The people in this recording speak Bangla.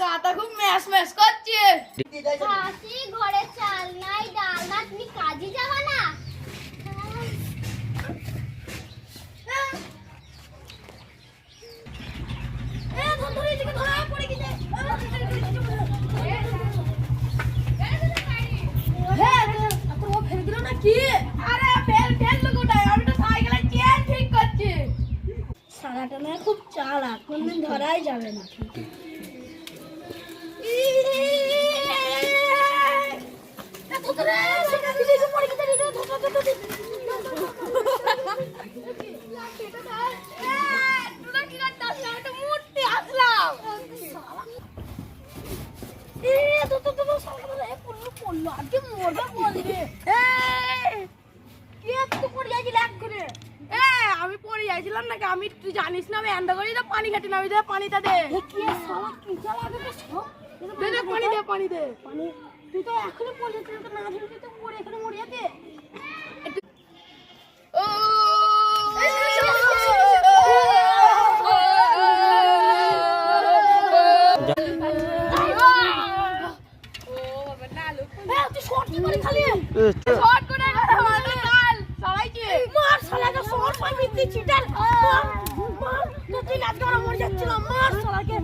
গাটা খুব ম্যাশ ম্যাশ করছে ঘরে চাল নাই ডাল না তুমি কাজে যাবা না? সারাটা খুব চালাক কোনদিন ধরাই যাবে না। আমি পড়ে যাইছিলাম নাকি আমি তুই জানিস না আমি এন্ডা করি তো পানি খাটি না আমি দে পানিটা দে। দে দে পানি দে পানি দে। পানি তুই তো এখনও পড়ে তুই না ধরে তো পড়ে এখানে মরে যাবে? করে সবাইকে মার চিটার মার মার তুই আজকে আমরা মরে যাচ্ছিলাম মার শালাকে।